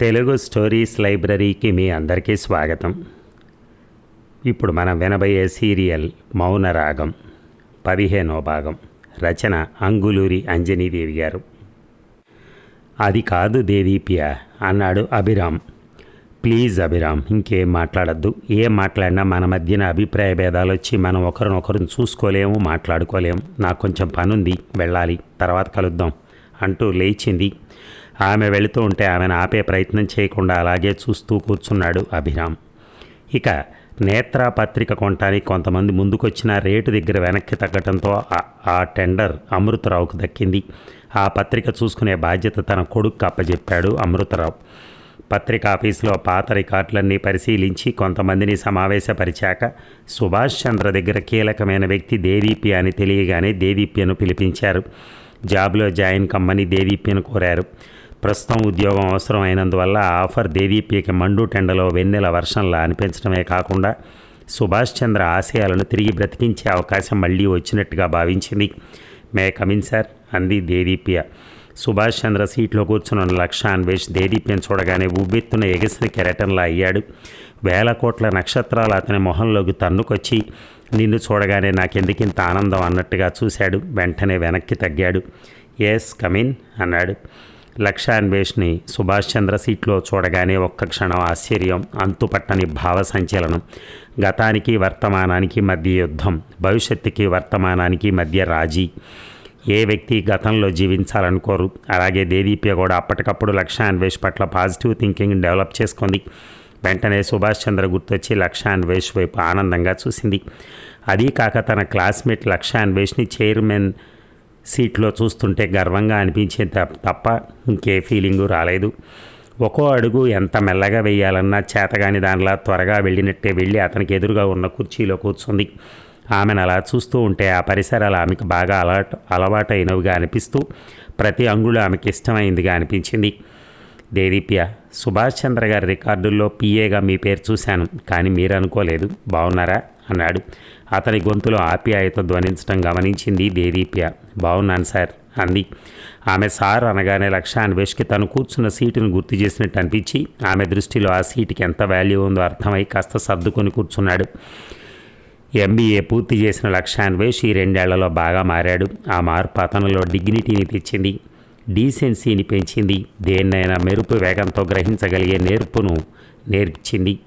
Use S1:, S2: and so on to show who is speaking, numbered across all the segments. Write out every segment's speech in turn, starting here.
S1: Telugu stories లైబ్రరీకి మీ అందరికీ స్వాగతం. ఇప్పుడు మనం వినబోయే సీరియల్ మౌనరాగం పదిహేనో భాగం రచన అంగులూరి అంజనీదేవి గారు. అది కాదు దేదీప్య అన్నాడు అభిరామ్. ప్లీజ్ అభిరామ్ ఇంకేం మాట్లాడద్దు. ఏం మాట్లాడినా మన మధ్యన అభిప్రాయ భేదాలు వచ్చి మనం ఒకరినొకరు చూసుకోలేము మాట్లాడుకోలేము. నాకు కొంచెం పనుంది వెళ్ళాలి తర్వాత కలుద్దాం అంటూ లేచింది ఆమె వెళుతూ ఉంటే ఆమెను ఆపే ప్రయత్నం చేయకుండా అలాగే చూస్తూ కూర్చున్నాడు అభిరామ్. ఇక నేత్ర పత్రిక కొనటానికి కొంతమంది ముందుకొచ్చిన రేటు దగ్గర వెనక్కి తగ్గటంతో ఆ- ఆ టెండర్ అమృతరావుకు దక్కింది. ఆ పత్రిక చూసుకునే బాధ్యత తన కొడుకు అప్పజెప్పాడు అమృతరావు. పత్రిక ఆఫీసులో పాత రికార్డులన్నీ పరిశీలించి కొంతమందిని సమావేశపరిచాక సుభాష్ చంద్ర దగ్గర కీలకమైన వ్యక్తి దేదీప్య అని తెలియగానే దేదీప్యను పిలిపించారు. జాబ్లో జాయిన్ కమ్మని దేదీప్యను కోరారు. ప్రస్తుతం ఉద్యోగం అవసరం అయినందువల్ల ఆఫర్ దేదీప్యకి మండు టెండలో వెన్నెల వర్షంలా అనిపించడమే కాకుండా సుభాష్ చంద్ర ఆశయాలను తిరిగి బ్రతికించే అవకాశం మళ్ళీ వచ్చినట్టుగా భావించింది. మే కమిన్ సార్ అంది దేదీప్య. సుభాష్ చంద్ర సీట్లో కూర్చున్న లక్ష అన్వేష్ దేదీప్యం చూడగానే ఉబ్బెత్తున ఎగసిన కెరటంలా అయ్యాడు. వేల కోట్ల నక్షత్రాలు అతని మొహంలోకి తన్నుకొచ్చి నిన్ను చూడగానే నాకెందుకింత ఆనందం అన్నట్టుగా చూశాడు. వెంటనే వెనక్కి తగ్గాడు. ఎస్ కమిన్ అన్నాడు. లక్షాన్వేష్ని సుభాష్ చంద్ర సీట్లో చూడగానే ఒక్క క్షణం ఆశ్చర్యం అంతుపట్టని భావ సంచలనం. గతానికి వర్తమానానికి మధ్య యుద్ధం భవిష్యత్తుకి వర్తమానానికి మధ్య రాజీ. ఏ వ్యక్తి గతంలో జీవించాలనుకోరు. అలాగే దేదీప్య కూడా అప్పటికప్పుడు లక్ష పట్ల పాజిటివ్ థింకింగ్ డెవలప్ చేసుకుంది. వెంటనే సుభాష్ చంద్ర గుర్తొచ్చి లక్ష అన్వేష్ వైపు ఆనందంగా చూసింది. అదీ కాక తన క్లాస్మేట్ లక్ష చైర్మన్ సీట్లో చూస్తుంటే గర్వంగా అనిపించేది తప్ప- తప్ప ఇంకే ఫీలింగు రాలేదు. ఒక్కో అడుగు ఎంత మెల్లగా వేయాలన్నా చేతగాని దానిలా త్వరగా వెళ్ళినట్టే వెళ్ళి అతనికి ఎదురుగా ఉన్న కుర్చీలో కూర్చుంది. ఆమెను అలా చూస్తూ ఉంటే ఆ పరిసరాలు ఆమెకు బాగా అలవాటు అలవాటైనవిగా అనిపిస్తూ ప్రతి అంగుళం ఆమెకి ఇష్టమైందిగా అనిపించింది. దేదీప్య సుభాష్ చంద్ర గారి రికార్డుల్లో పిఏగా మీ పేరు చూశాను కానీ మీరు అనుకోలేదు. బాగున్నారా అన్నాడు. అతని గొంతులో ఆప్యాయత ధ్వనించడం గమనించింది దేదీప్య. బాగున్నాను సార్ అంది. ఆమె సార్ అనగానే లక్ష అన్వేష్కి తను కూర్చున్న సీటును గుర్తు చేసినట్టు అనిపించి ఆమె దృష్టిలో ఆ సీటుకి ఎంత వాల్యూ ఉందో అర్థమై కాస్త సర్దుకొని కూర్చున్నాడు. ఎంబీఏ పూర్తి చేసిన లక్ష్యాన్వేష్ ఈ రెండేళ్ళలో బాగా మారాడు. ఆ మార్పు అతనిలో డిగ్నిటీని తెచ్చింది. డీసెన్సీని పెంచింది. దేన్నైనా మెరుపు వేగంతో గ్రహించగలిగే నేర్పును నేర్పించింది.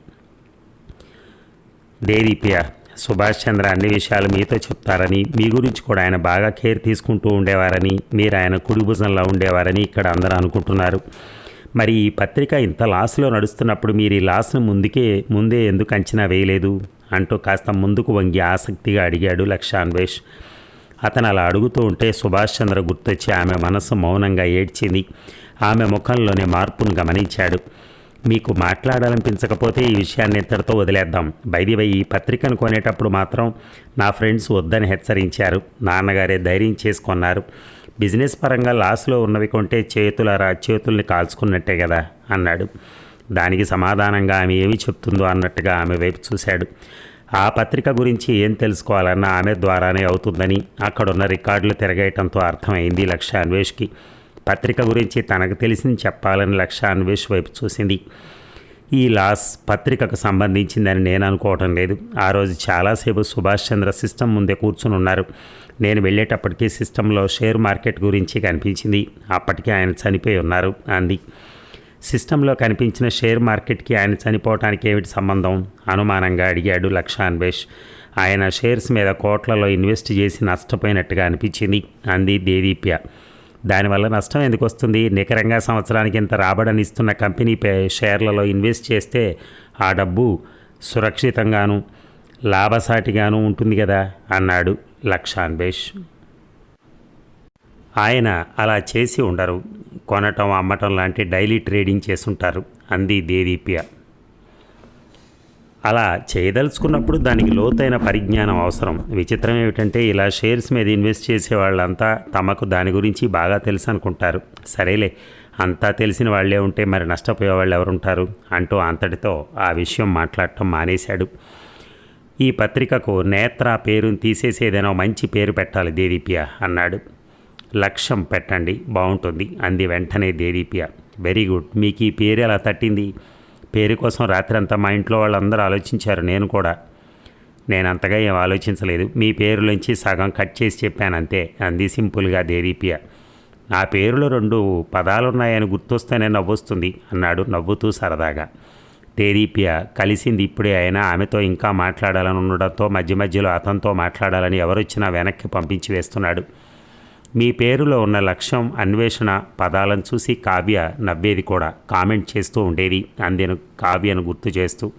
S1: దేదీప్య సుభాష్ చంద్ర అన్ని విషయాలు మీతో చెప్తారని మీ గురించి కూడా ఆయన బాగా కేర్ తీసుకుంటూ ఉండేవారని మీరు ఆయన కుడి భుజంలో ఉండేవారని ఇక్కడ అందరూ అనుకుంటున్నారు. మరి ఈ పత్రిక ఇంత లాస్లో నడుస్తున్నప్పుడు మీరు ఈ లాస్ను ముందుకే ముందే ఎందుకు అంచనా వేయలేదు? అంటూ కాస్త ముందుకు వంగి ఆసక్తిగా అడిగాడు లక్షాన్వేష్ అతను అలా అడుగుతూ ఉంటే సుభాష్ చంద్ర గుర్తొచ్చి ఆమె మనసు మౌనంగా ఏడ్చింది. ఆమె ముఖంలోనే మార్పును గమనించాడు. మీకు మాట్లాడాలనిపించకపోతే ఈ విషయాన్ని ఇంతటితో వదిలేద్దాం. బైదివై ఈ పత్రికను కొనేటప్పుడు మాత్రం నా ఫ్రెండ్స్ వద్దని హెచ్చరించారు. నాన్నగారే ధైర్యం చేసుకున్నారు. బిజినెస్ పరంగా లాస్లో ఉన్నవి కొంటే చేతులరా చేతుల్ని కాల్చుకున్నట్టే కదా అన్నాడు. దానికి సమాధానంగా ఆమె ఏమి చెప్తుందో అన్నట్టుగా ఆమె వైపు చూశాడు. ఆ పత్రిక గురించి ఏం తెలుసుకోవాలన్నా ఆమె ద్వారానే అవుతుందని అక్కడున్న రికార్డులు తిరగేయటంతో అర్థమైంది లక్ష అన్వేష్కి. పత్రిక గురించి తనకు తెలిసింది చెప్పాలని లక్ష్య అన్వేష్ వైపు చూసింది. ఈ లాస్ పత్రికకు సంబంధించిందని నేను అనుకోవటం లేదు. ఆ రోజు చాలాసేపు సుభాష్ చంద్ర సిస్టమ్ ముందే కూర్చుని ఉన్నారు. నేను వెళ్ళేటప్పటికీ సిస్టంలో షేర్ మార్కెట్ గురించి కనిపించింది. అప్పటికే ఆయన చనిపోయి ఉన్నారు అంది. సిస్టంలో కనిపించిన షేర్ మార్కెట్కి ఆయన చనిపోవటానికి ఏమిటి సంబంధం? అనుమానంగా అడిగాడు లక్ష అన్వేష్ ఆయన షేర్స్ మీద కోట్లలో ఇన్వెస్ట్ చేసి నష్టపోయినట్టుగా అనిపించింది అంది దేదీప్య. దానివల్ల నష్టం ఎందుకు వస్తుంది? నికరంగా సంవత్సరానికి ఇంత రాబడని ఇస్తున్న కంపెనీ పే షేర్లలో ఇన్వెస్ట్ చేస్తే ఆ డబ్బు సురక్షితంగాను లాభసాటిగాను ఉంటుంది కదా? అన్నాడు లక్షాన్వేష్ ఆయన అలా చేసి ఉండరు. కొనటం అమ్మటం లాంటి డైలీ ట్రేడింగ్ చేసుంటారు అంది దేదీప్య. అలా చేయదలుచుకున్నప్పుడు దానికి లోతైన పరిజ్ఞానం అవసరం. విచిత్రం ఏమిటంటే ఇలా షేర్స్ మీద ఇన్వెస్ట్ చేసే వాళ్ళంతా తమకు దాని గురించి బాగా తెలుసు అనుకుంటారు. సరేలే అంతా తెలిసిన వాళ్ళే ఉంటే మరి నష్టపోయే వాళ్ళు ఎవరుంటారు? అంటూ అంతటితో ఆ విషయం మాట్లాడటం మానేశాడు. ఈ పత్రికకు నేత్ర పేరును తీసేసి ఏదైనా మంచి పేరు పెట్టాలి దేదీప్య అన్నాడు. లక్ష్యం పెట్టండి బాగుంటుంది అంది వెంటనే దేదీప్య. వెరీ గుడ్ మీకు ఈ పేరు ఎలా తట్టింది? పేరు కోసం రాత్రి అంతా మా ఇంట్లో వాళ్ళందరూ ఆలోచించారు. నేను కూడా. నేను అంతగా ఏం ఆలోచించలేదు. మీ పేరులోంచి సగం కట్ చేసి చెప్పాను అంతే. అంది సింపుల్గా దేదీప్య. నా పేరులో రెండు పదాలున్నాయని గుర్తొస్తేనే నవ్వొస్తుంది అన్నాడు నవ్వుతూ సరదాగా. దేదీప్య కలిసింది ఇప్పుడే అయినా ఆమెతో ఇంకా మాట్లాడాలని ఉండడంతో మధ్య మధ్యలో అతనితో మాట్లాడాలని ఎవరొచ్చినా వెనక్కి పంపించి వేస్తున్నాడు. మీ పేరులో ఉన్న లక్ష్యం అన్వేషణ పదాలను చూసి కావ్య నవ్వేది కూడా. కామెంట్ చేస్తూ ఉండేది. అందిన కావ్యను గుర్తు చేస్తూ.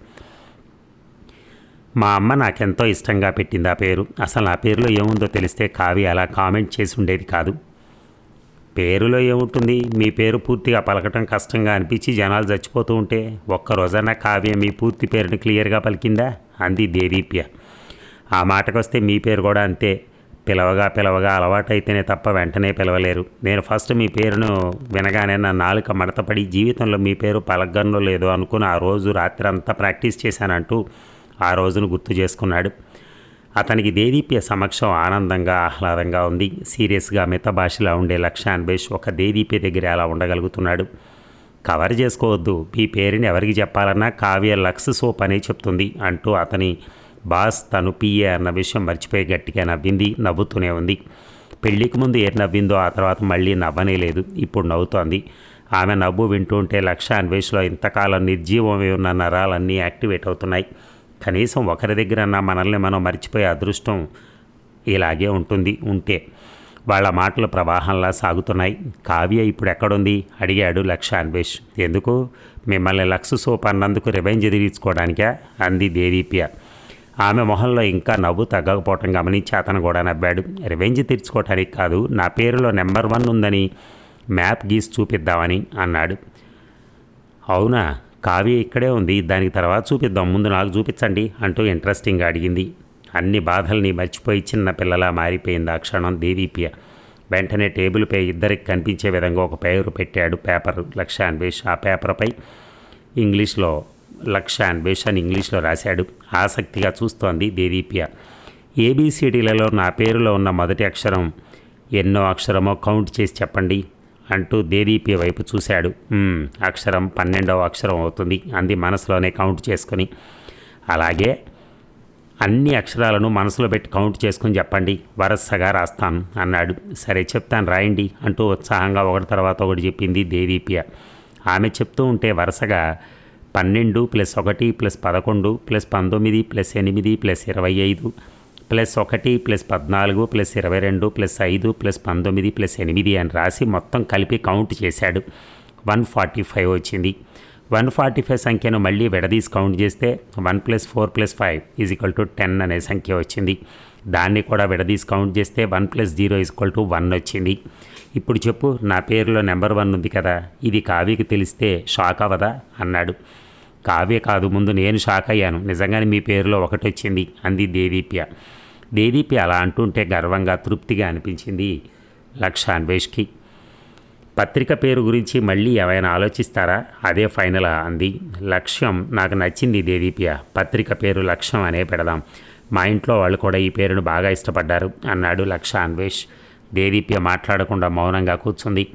S1: మా అమ్మ నాకెంతో ఇష్టంగా పెట్టింది ఆ పేరు. అసలు నా పేరులో ఏముందో తెలిస్తే కావ్య అలా కామెంట్ చేసి ఉండేది కాదు. పేరులో ఏముంటుంది? మీ పేరు పూర్తిగా పలకటం కష్టంగా అనిపించి జనాలు చచ్చిపోతూ ఉంటే ఒక్క రోజన్నా కావ్య మీ పూర్తి పేరుని క్లియర్గా పలికిందా? అంది దేదీప్య. ఆ మాటకొస్తే మీ పేరు కూడా అంతే. పిలవగా పిలవగా అలవాటైతేనే తప్ప వెంటనే పిలవలేరు. నేను ఫస్ట్ మీ పేరును వినగానే నా నాలుక మడతపడి జీవితంలో మీ పేరు పలకగన్నో లేదో అనుకుని ఆ రోజు రాత్రి అంతా ప్రాక్టీస్ చేశానంటూ ఆ రోజును గుర్తు చేసుకున్నాడు. అతనికి దేదీప్య సమక్షం ఆనందంగా ఆహ్లాదంగా ఉంది. సీరియస్గా మిత భాషలా ఉండే లక్ష్య అన్వేష్ ఒక దేదీప్య దగ్గర అలా ఉండగలుగుతున్నాడు. కవర్ చేసుకోవద్దు. మీ పేరుని ఎవరికి చెప్పాలన్నా కావ్య లక్స్ సోప్ అనే చెప్తుంది అంటూ అతని బాస్ తను పిఏ అన్న విషయం మర్చిపోయి గట్టిగా నవ్వింది నవ్వుతూనే ఉంది. పెళ్ళికి ముందు ఏ నవ్విందో ఆ తర్వాత మళ్ళీ నవ్వనే లేదు. ఇప్పుడు నవ్వుతోంది. ఆమె నవ్వు వింటుంటే లక్ష అన్వేషలో ఇంతకాలం నిర్జీవమై ఉన్న నరాలన్నీ యాక్టివేట్ అవుతున్నాయి. కనీసం ఒకరి దగ్గరన్నా మనల్ని మనం మర్చిపోయే అదృష్టం ఇలాగే ఉంటుంది ఉంటే. వాళ్ళ మాటలు ప్రవాహంలా సాగుతున్నాయి. కావ్య ఇప్పుడు ఎక్కడుంది అడిగాడు లక్ష అన్వేష్. ఎందుకు? మిమ్మల్ని లక్ష సోప్ అన్నందుకు రివెంజ్ తీర్చుకోవడానికా అంది దేదీప్య. ఆమె మొహంలో ఇంకా నవ్వు తగ్గకపోవటం గమనించి అతను కూడా నవ్వాడు. రివెంజ్ తీర్చుకోవటానికి కాదు నా పేరులో నెంబర్ వన్ ఉందని మ్యాప్ గీసి చూపిద్దామని అన్నాడు. అవునా కావ్య ఇక్కడే ఉంది దానికి తర్వాత చూపిద్దాం ముందు నాకు చూపించండి అంటూ ఇంట్రెస్టింగ్గా అడిగింది. అన్ని బాధల్ని మర్చిపోయి చిన్న పిల్లలా మారిపోయింది ఆ క్షణం దేదీప్య. వెంటనే టేబుల్పై ఇద్దరికి కనిపించే విధంగా ఒక పేరు పెట్టాడు పేపర్ లక్ష ఆ పేపర్పై ఇంగ్లీష్లో లక్ష అన్వేష్ అని ఇంగ్లీష్లో రాశాడు. ఆసక్తిగా చూస్తోంది దేదీప్య. ఏబీసీడీలలో నా పేరులో ఉన్న మొదటి అక్షరం ఎన్నో అక్షరమో కౌంట్ చేసి చెప్పండి అంటూ దేదీప్య వైపు చూశాడు. అక్షరం పన్నెండవ అక్షరం అవుతుంది అంది మనసులోనే కౌంట్ చేసుకొని. అలాగే అన్ని అక్షరాలను మనసులో పెట్టి కౌంట్ చేసుకుని చెప్పండి వరసగా రాస్తాను అన్నాడు. సరే చెప్తాను రాయండి అంటూ ఉత్సాహంగా ఒకటి తర్వాత ఒకటి చెప్పింది దేదీప్య. ఆమె చెప్తూ ఉంటే వరుసగా పన్నెండు ప్లస్ ఒకటి ప్లస్ పదకొండు ప్లస్ పంతొమ్మిది ప్లస్ ఎనిమిది ప్లస్ ఇరవై ఐదు ప్లస్ ఒకటి ప్లస్ పద్నాలుగు ప్లస్ ఇరవై రెండు ప్లస్ ఐదు ప్లస్ పంతొమ్మిది ప్లస్ ఎనిమిది అని రాసి మొత్తం కలిపి కౌంట్ చేశాడు. వన్ ఫార్టీ ఫైవ్ వచ్చింది. వన్ ఫార్టీ ఫైవ్ సంఖ్యను మళ్ళీ విడదీసి కౌంట్ చేస్తే one plus four plus five is equal to ten అనే సంఖ్య వచ్చింది. దాన్ని కూడా విడదీసి కౌంట్ చేస్తే one plus zero equal to one వచ్చింది. ఇప్పుడు చెప్పు నా పేరులో నెంబర్ వన్ ఉంది కదా ఇది కావ్యకి తెలిస్తే షాక్ అవ్వదా? అన్నాడు. కావ్య కాదు ముందు నేను షాక్ అయ్యాను. నిజంగానే మీ పేరులో ఒకటి వచ్చింది అంది దేదీప్య. దేదీప్య అలా అంటుంటే గర్వంగా తృప్తిగా అనిపించింది లక్ష అన్వేష్కి. పత్రిక పేరు గురించి మళ్ళీ ఏమైనా ఆలోచిస్తారా? అదే ఫైనల్ అంది. లక్ష్యం నాకు నచ్చింది దేదీప్య. పత్రిక పేరు లక్ష్యం అనే పెడదాం. మా ఇంట్లో వాళ్ళు కూడా ఈ పేరును బాగా ఇష్టపడ్డారు అన్నాడు లక్ష అన్వేష్. దేదీప్య మాట్లాడకుండా మౌనంగా కూర్చుంది.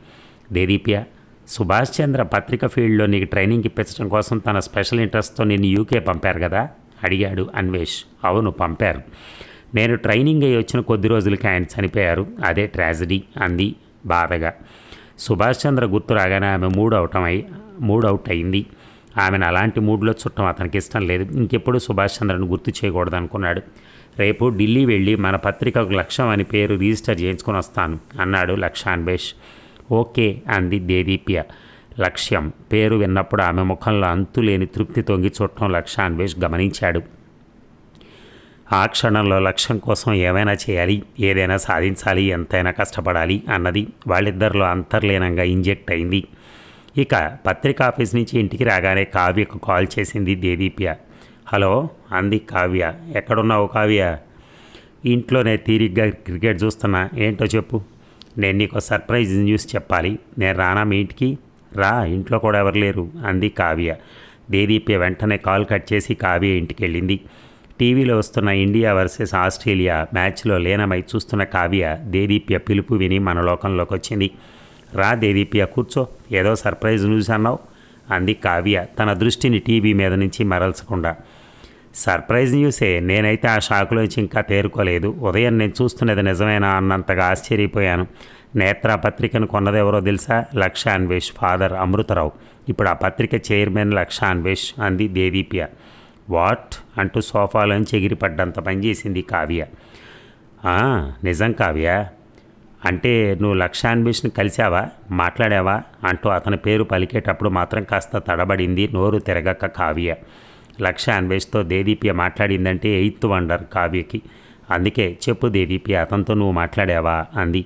S1: దేదీప్య సుభాష్ చంద్ర పత్రిక ఫీల్డ్లో నీకు ట్రైనింగ్ ఇప్పించడం కోసం తన స్పెషల్ ఇంట్రెస్ట్తో నేను యూకే పంపారు కదా? అడిగాడు అన్వేష్. అవును పంపారు. నేను ట్రైనింగ్ అయ్యి వచ్చిన కొద్ది రోజులకి ఆయన చనిపోయారు. అదే ట్రాజడీ అంది బాధగా సుభాష్ చంద్ర గుర్తు రాగానే ఆమె మూడ్ అవుట్ అయి మూడ్ అవుట్ అయింది. ఆమెను అలాంటి మూడ్లో చుట్టం అతనికి ఇష్టం లేదు. ఇంకెప్పుడు సుభాష్ చంద్రను గుర్తు చేయకూడదు అనుకున్నాడు రేపు ఢిల్లీ వెళ్ళి మన పత్రికకు లక్ష్యం అని పేరు రిజిస్టర్ చేయించుకొని వస్తాను అన్నాడు లక్షాన్బేష్ ఓకే అంది దేదీప్య. లక్ష్యం. పేరు విన్నప్పుడు ఆమె ముఖంలో అంతులేని తృప్తి తొంగి చూడటం అన్వేష్ గమనించాడు. ఆ క్షణంలో లక్ష్యం కోసం ఏమైనా చేయాలి? ఏదైనా సాధించాలి? ఎంతైనా కష్టపడాలి? అన్నది వాళ్ళిద్దరిలో అంతర్లీనంగా ఇంజెక్ట్ అయింది. ఇక పత్రిక ఆఫీస్ నుంచి ఇంటికి రాగానే కావ్యకు కాల్ చేసింది దేదీప్య. హలో అంది కావ్య. ఎక్కడున్నావు కావ్య? ఇంట్లోనే తీరిగ్గా క్రికెట్ చూస్తున్నా. ఏంటో చెప్పు. నేను నీకు సర్ప్రైజ్ న్యూస్ చెప్పాలి. నేను రానా మీ ఇంటికి? రా ఇంట్లో కూడా ఎవరు లేరు అంది కావ్య. దేదీప్య వెంటనే కాల్ కట్ చేసి కావ్య ఇంటికి వెళ్ళింది. టీవీలో వస్తున్న ఇండియా వర్సెస్ ఆస్ట్రేలియా మ్యాచ్లో లీనమై చూస్తున్న కావ్య దేదీప్య పిలుపు విని మన లోకంలోకి వచ్చింది. రా దేదీప్య కూర్చో ఏదో సర్ప్రైజ్ న్యూస్ అన్నావు అంది కావ్య తన దృష్టిని టీవీ మీద నుంచి మరల్చకుండా. సర్ప్రైజ్ న్యూసే. నేనైతే ఆ షాక్లోంచి ఇంకా తేరుకోలేదు. ఉదయం నేను చూస్తున్నది నిజమేనా అన్నంతగా ఆశ్చర్యపోయాను. నేత్ర పత్రికను కొన్నదెవరో తెలుసా? Lakshanvesh father Amrutharao. ఇప్పుడు ఆ పత్రిక చైర్మన్ లక్ష అన్వేష్ అంది దేదీప్య. వాట్? అంటూ సోఫాలోంచి ఎగిరిపడ్డంత పనిచేసింది కావ్య. నిజం కావ్య. అంటే నువ్వు లక్షాన్వేష్ని కలిశావా? మాట్లాడావా? అంటూ అతని పేరు పలికేటప్పుడు మాత్రం కాస్త తడబడింది నోరు తిరగక కావ్య. లక్ష అన్వేష్తో దేదీప్య మాట్లాడిందంటే ఎయిత్ వండర్ కావ్యకి. అందుకే చెప్పు దేదీప్య అతనితో నువ్వు మాట్లాడావా? అంది.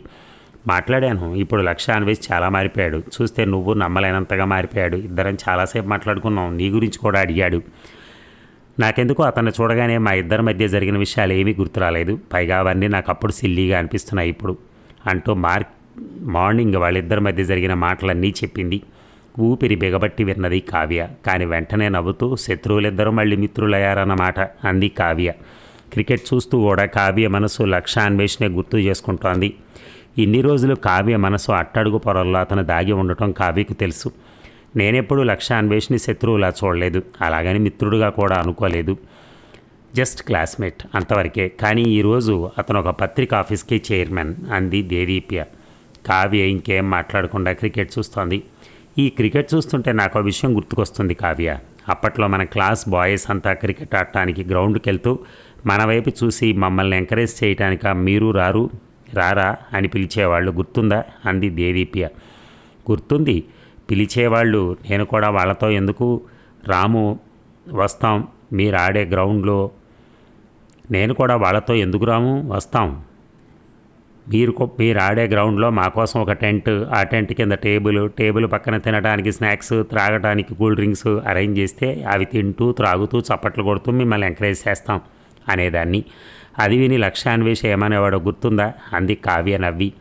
S1: మాట్లాడాను. ఇప్పుడు లక్ష అన్వేష్ చాలా మారిపోయాడు. చూస్తే నువ్వు నమ్మలేనంతగా మారిపోయాడు. ఇద్దరం చాలాసేపు మాట్లాడుకున్నాం. నీ గురించి కూడా అడిగాడు. నాకెందుకో అతన్ని చూడగానే మా ఇద్దరి మధ్య జరిగిన విషయాలు ఏమీ గుర్తురాలేదు పైగా అవన్నీ నాకు అప్పుడు సిల్లీగా అనిపిస్తున్నాయి ఇప్పుడు. అంటూ మార్ మార్నింగ్ వాళ్ళిద్దరి మధ్య జరిగిన మాటలన్నీ చెప్పింది. ఊపిరి బిగబట్టి విన్నది కావ్య. కానీ వెంటనే నవ్వుతూ శత్రువులిద్దరూ మళ్ళీ మిత్రులయ్యారన్నమాట అంది కావ్య. క్రికెట్ చూస్తూ కూడా కావ్య మనసు లక్ష్యాన్వేషణే గుర్తు చేసుకుంటోంది. ఇన్ని రోజులు కావ్య మనసు అట్టడుగు పొరల్లో అతను దాగి ఉండటం కావ్యకు తెలుసు. నేనెప్పుడు లక్ష్యాన్వేష్ని శత్రువులా చూడలేదు. అలాగని మిత్రుడుగా కూడా అనుకోలేదు. జస్ట్ క్లాస్మేట్ అంతవరకే. కానీ ఈరోజు అతను ఒక పత్రిక ఆఫీస్కి చైర్మన్ అంది దేదీప్య. కావ్య ఇంకేం మాట్లాడకుండా క్రికెట్ చూస్తోంది. ఈ క్రికెట్ చూస్తుంటే నాకు ఆ విషయం గుర్తుకొస్తుంది కావ్య. అప్పట్లో మన క్లాస్ బాయ్స్ అంతా క్రికెట్ ఆడటానికి గ్రౌండ్కి వెళ్తూ మన వైపు చూసి మమ్మల్ని ఎంకరేజ్ చేయటానిక మీరు రారు రారా అని పిలిచేవాళ్ళు గుర్తుందా? అంది దేదీప్య. గుర్తుంది. పిలిచేవాళ్ళు నేను కూడా వాళ్ళతో ఎందుకు? రాము వస్తాం మీరు ఆడే గ్రౌండ్లో. నేను కూడా వాళ్ళతో ఎందుకు రాము? వస్తాం. మీరు మీరు ఆడే గ్రౌండ్లో మా కోసం ఒక టెంట్ ఆ టెంట్ కింద టేబుల్ టేబుల్ పక్కన తినడానికి స్నాక్స్ త్రాగడానికి కూల్ డ్రింక్స్ అరేంజ్ చేస్తే అవి తింటూ త్రాగుతూ చప్పట్లు కొడుతూ మిమ్మల్ని ఎంకరేజ్ చేస్తాం అనేదాన్ని. అది విని లక్ష్యాన్వేష ఏమనేవాడో గుర్తుందా? అంది కావ్య నవ్వి.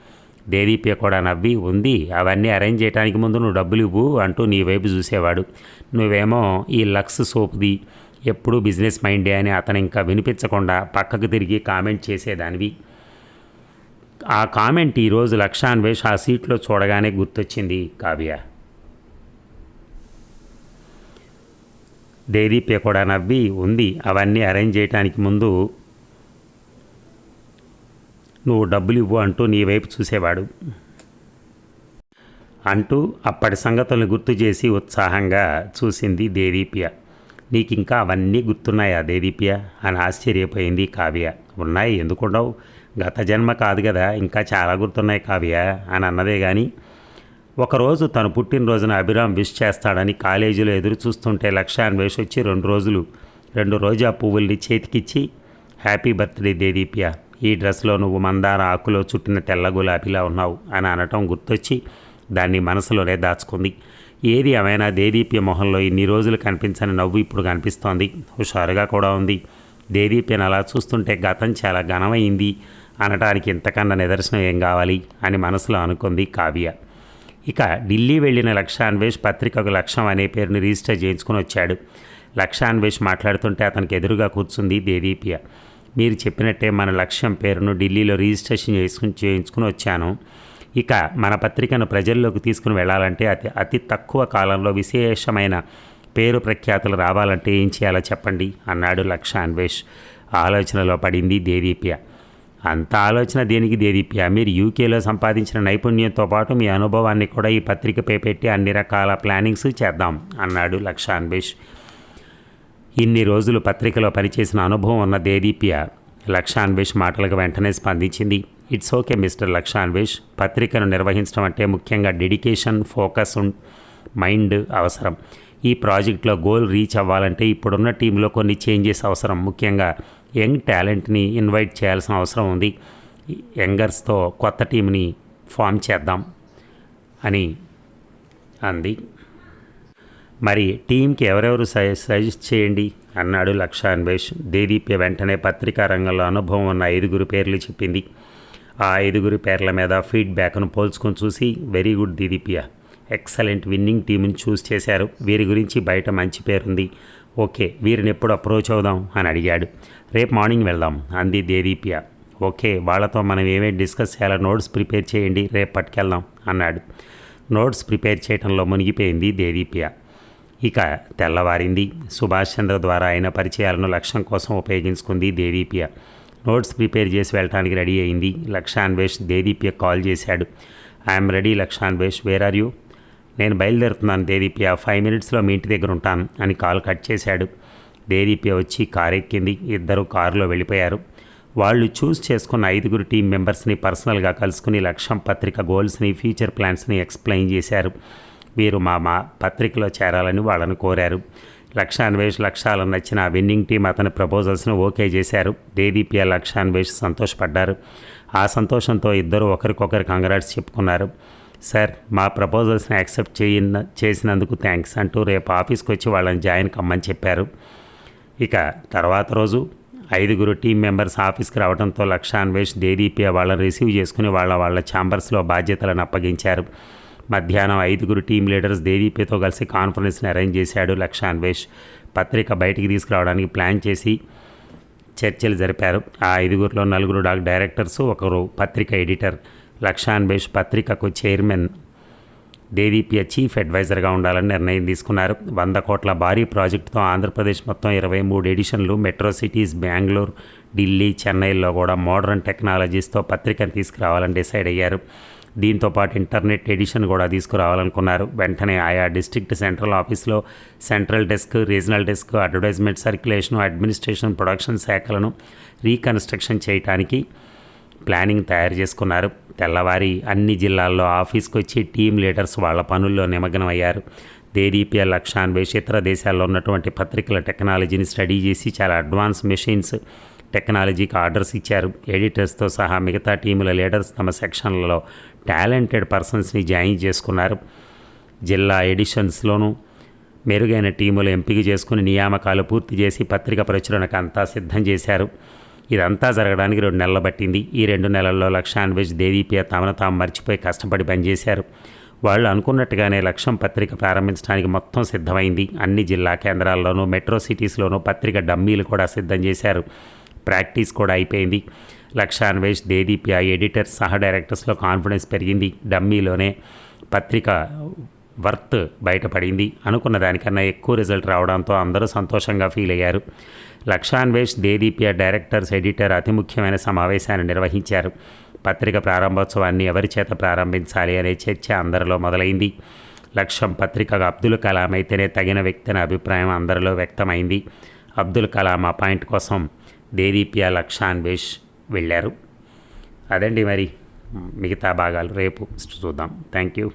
S1: దేదీప్య కూడా నవ్వి ఉంది అవన్నీ అరేంజ్ చేయడానికి ముందు నువ్వు డబ్బులు ఇవ్వు అంటూ నీ వైపు చూసేవాడు. నువ్వేమో ఈ లక్స్ సోప్ది ఎప్పుడూ బిజినెస్ మైండే అని అతను ఇంకా వినిపించకుండా పక్కకు తిరిగి కామెంట్ చేసేదానివి. ఆ కామెంట్ ఈరోజు లక్షాన్వేష్ ఆ సీట్లో చూడగానే గుర్తొచ్చింది కావ్య. దేదీప్య కూడా నవ్వి ఉంది అవన్నీ అరేంజ్ చేయడానికి ముందు నువ్వు డబ్బులు ఇవ్వు అంటూ నీ వైపు చూసేవాడు. అంటూ అప్పటి సంగతులను గుర్తు చేసి ఉత్సాహంగా చూసింది దేదీప్య నీకు ఇంకా అవన్నీ గుర్తున్నాయా దేదీప్య అని ఆశ్చర్యపోయింది కావ్య. ఉన్నాయి ఎందుకుండవు? గత జన్మ కాదు కదా ఇంకా చాలా గుర్తున్నాయి కావ్య అని అన్నదే కానీ ఒకరోజు తను పుట్టినరోజున అభిరామ్ విష్ చేస్తాడని కాలేజీలో ఎదురు చూస్తుంటే లక్ష్యాన్వేష్ వచ్చి రెండు రోజులు రెండు రోజా పువ్వుల్ని చేతికిచ్చి హ్యాపీ బర్త్డే దేదీప్య ఈ డ్రెస్లో నువ్వు మందార ఆకులో చుట్టిన తెల్ల గులాబీలా ఉన్నావు అని అనటం గుర్తొచ్చి దాన్ని మనసులోనే దాచుకుంది. ఏది ఏమైనా దేదీప్య మొహంలో ఇన్ని రోజులు కనిపించని నవ్వు ఇప్పుడు కనిపిస్తోంది. హుషారుగా కూడా ఉంది. దేదీప్యను అలా చూస్తుంటే గతం చాలా ఘనమైంది. అనటానికి ఇంతకన్నా నిదర్శనం ఏం కావాలి అని మనసులో అనుకుంది కావ్య. ఇక ఢిల్లీ వెళ్ళిన లక్షాన్వేష్ పత్రికకు లక్ష్యం అనే పేరుని రిజిస్టర్ చేయించుకుని వచ్చాడు. లక్షాన్వేష్ మాట్లాడుతుంటే అతనికి ఎదురుగా కూర్చుంది దేదీప్య. మీరు చెప్పినట్టే మన లక్ష్యం పేరును ఢిల్లీలో రిజిస్ట్రేషన్ చేసుకుని చేయించుకుని వచ్చాను. ఇక మన పత్రికను ప్రజల్లోకి తీసుకుని వెళ్ళాలంటే అతి అతి తక్కువ కాలంలో విశేషమైన పేరు ప్రఖ్యాతులు రావాలంటే ఏం చేయాలో చెప్పండి అన్నాడు లక్ష అన్వేష్ ఆలోచనలో పడింది దేదీప్య. అంత ఆలోచన దేనికి దేదీప్య? మీరు యూకేలో సంపాదించిన నైపుణ్యంతో పాటు మీ అనుభవాన్ని కూడా ఈ పత్రికపై పెట్టి అన్ని రకాల ప్లానింగ్స్ చేద్దాం అన్నాడు లక్ష అన్వేష్ ఇన్ని రోజులు పత్రికలో పనిచేసిన అనుభవం ఉన్న దేదీప్య లక్షాన్వేష్ మాటలకు వెంటనే స్పందించింది. ఇట్స్ ఓకే మిస్టర్ లక్షాన్వేష్ పత్రికను నిర్వహించడం అంటే ముఖ్యంగా డెడికేషన్ ఫోకస్ మైండ్ అవసరం. ఈ ప్రాజెక్ట్లో గోల్ రీచ్ అవ్వాలంటే ఇప్పుడున్న టీంలో కొన్ని చేంజెస్ అవసరం. ముఖ్యంగా యంగ్ టాలెంట్ని ఇన్వైట్ చేయాల్సిన అవసరం ఉంది. యంగర్స్తో కొత్త టీంని ఫామ్ చేద్దాం అని అంది. మరి టీంకి ఎవరెవరు సజెస్ట్ చేయండి? అన్నాడు లక్ష అన్వేష్. దేదీప్య వెంటనే పత్రికా రంగంలో అనుభవం ఉన్న ఐదుగురు పేర్లు చెప్పింది. ఆ ఐదుగురు పేర్ల మీద ఫీడ్బ్యాక్ను పోల్చుకొని చూసి very good Deedeepya. Excellent winning టీంని చూస్ చేశారు. వీరి గురించి బయట మంచి పేరుంది. ఓకే వీరిని ఎప్పుడు అప్రోచ్ అవుదాం అని అడిగాడు. రేపు మార్నింగ్ వెళ్దాం అంది దేదీప్య. ఓకే వాళ్ళతో మనం ఏమేమి డిస్కస్ చేయాలో నోట్స్ ప్రిపేర్ చేయండి రేపు పట్టుకెళ్దాం అన్నాడు. నోట్స్ ప్రిపేర్ చేయడంలో మునిగిపోయింది దేదీప్య. ఇక తెల్లవారింది. సుభాష్ చంద్ర ద్వారా అయిన పరిచయాలను లక్ష్యం కోసం ఉపయోగించుకుంది దేదీప్య. నోట్స్ ప్రిపేర్ చేసి వెళ్ళటానికి రెడీ అయింది లక్షాన్వేష్ దేదీప్య కాల్ చేశాడు. I'm ready Lakshanvesh where are you? నేను బయలుదేరుతున్నాను దేదీప్య. ఫైవ్ మినిట్స్లో మీ ఇంటి దగ్గర ఉంటాను అని కాల్ కట్ చేశాడు. దేదీప్య వచ్చి కారు ఎక్కింది. ఇద్దరు కారులో వెళ్ళిపోయారు. వాళ్ళు చూస్ చేసుకున్న ఐదుగురు టీం మెంబర్స్ని పర్సనల్గా కలుసుకుని లక్ష్యం పత్రిక గోల్స్ని ఫ్యూచర్ ప్లాన్స్ని ఎక్స్ప్లెయిన్ చేశారు. వీరు మా మా పత్రికలో చేరాలని వాళ్ళని కోరారు. లక్షాన్వేష్ లక్ష్యాలను నచ్చిన విన్నింగ్ టీం అతని ప్రపోజల్స్ను ఓకే చేశారు. దేదీప్య లక్షాన్వేష్ సంతోషపడ్డారు. ఆ సంతోషంతో ఇద్దరు ఒకరికొకరు కంగ్రాట్స్ చెప్పుకున్నారు. సార్ మా ప్రపోజల్స్ని యాక్సెప్ట్ చేయ చేసినందుకు థ్యాంక్స్ అంటూ రేపు ఆఫీస్కి వచ్చి వాళ్ళని జాయిన్ కమ్మని చెప్పారు. ఇక తర్వాత రోజు ఐదుగురు టీం మెంబర్స్ ఆఫీస్కి రావడంతో లక్షాన్వేష్ దేదీప్య వాళ్ళని రిసీవ్ చేసుకుని వాళ్ళ వాళ్ళ ఛాంబర్స్లో బాధ్యతలను అప్పగించారు. మధ్యాహ్నం ఐదుగురు టీం లీడర్స్ దేదీప్యతో కలిసి కాన్ఫరెన్స్ని అరేంజ్ చేశాడు లక్షాన్వేష్ పత్రిక బయటికి తీసుకురావడానికి ప్లాన్ చేసి చర్చలు జరిపారు. ఆ ఐదుగురిలో నలుగురు డాక్ డైరెక్టర్స్ ఒకరు పత్రిక ఎడిటర్. లక్షాన్బేష్ పత్రికకు చైర్మన్ దేదీప్య చీఫ్ అడ్వైజర్గా ఉండాలని నిర్ణయం తీసుకున్నారు. వంద కోట్ల భారీ ప్రాజెక్టుతో ఆంధ్రప్రదేశ్ మొత్తం ఇరవై మూడు ఎడిషన్లు మెట్రో సిటీస్ బెంగళూరు ఢిల్లీ చెన్నైలో కూడా మోడర్న్ టెక్నాలజీస్తో పత్రికను తీసుకురావాలని డిసైడ్ అయ్యారు. దీంతో పాటు ఇంటర్నెట్ ఎడిషన్ కూడా తీసుకురావాలనుకున్నారు. వెంటనే ఆయా డిస్ట్రిక్ట్ సెంట్రల్ ఆఫీస్లో central desk regional desk advertisement circulation administration production శాఖలను రీకన్స్ట్రక్షన్ చేయడానికి ప్లానింగ్ తయారు చేసుకున్నారు. తెల్లవారి అన్ని జిల్లాల్లో ఆఫీస్కి వచ్చి టీం లీడర్స్ వాళ్ళ పనుల్లో నిమగ్నమయ్యారు. దేదీప్య లక్షాన్వేష్ ఇతర దేశాల్లో ఉన్నటువంటి పత్రికల టెక్నాలజీని స్టడీ చేసి చాలా అడ్వాన్స్ మెషిన్స్ టెక్నాలజీకి ఆర్డర్స్ ఇచ్చారు. ఎడిటర్స్తో సహా మిగతా టీముల లీడర్స్ తమ సెక్షన్లలో టాలెంటెడ్ పర్సన్స్ని జాయిన్ చేసుకున్నారు. జిల్లా ఎడిషన్స్లోనూ మెరుగైన టీములు ఎంపిక చేసుకుని నియామకాలు పూర్తి చేసి పత్రిక ప్రచురణకు అంతా సిద్ధం చేశారు. ఇదంతా జరగడానికి రెండు నెలలు పట్టింది. ఈ రెండు నెలల్లో లక్షాన్వేష్ దేదీప్య తమను తాము మర్చిపోయి కష్టపడి పనిచేశారు. వాళ్ళు అనుకున్నట్టుగానే లక్ష్యం పత్రిక ప్రారంభించడానికి మొత్తం సిద్ధమైంది. అన్ని జిల్లా కేంద్రాల్లోనూ మెట్రో సిటీస్లోనూ పత్రిక డమ్మీలు కూడా సిద్ధం చేశారు. ప్రాక్టీస్ కూడా అయిపోయింది. లక్షాన్వేష్ దేదీప్య ఎడిటర్స్ సహ డైరెక్టర్స్లో కాన్ఫిడెన్స్ పెరిగింది. డమ్మీలోనే పత్రిక వర్త్ బయటపడింది. అనుకున్న దానికన్నా ఎక్కువ రిజల్ట్ రావడంతో అందరూ సంతోషంగా ఫీల్ అయ్యారు. లక్షాన్వేష్ దేదీప్య డైరెక్టర్స్ ఎడిటర్ అతి ముఖ్యమైన సమావేశాన్ని నిర్వహించారు. పత్రిక ప్రారంభోత్సవాన్ని ఎవరి చేత ప్రారంభించాలి అనే చర్చ అందరిలో మొదలైంది. లక్ష్యం పత్రికగా అబ్దుల్ కలాం అయితేనే తగిన వ్యక్తి అనే అభిప్రాయం అందరిలో వ్యక్తమైంది. అబ్దుల్ కలాం ఆ పాయింట్ కోసం దేదీప్య లక్షాన్వేష్ వెళ్ళారు. అదండి మరి. మిగతా భాగాలు రేపు చూద్దాం. Thank you.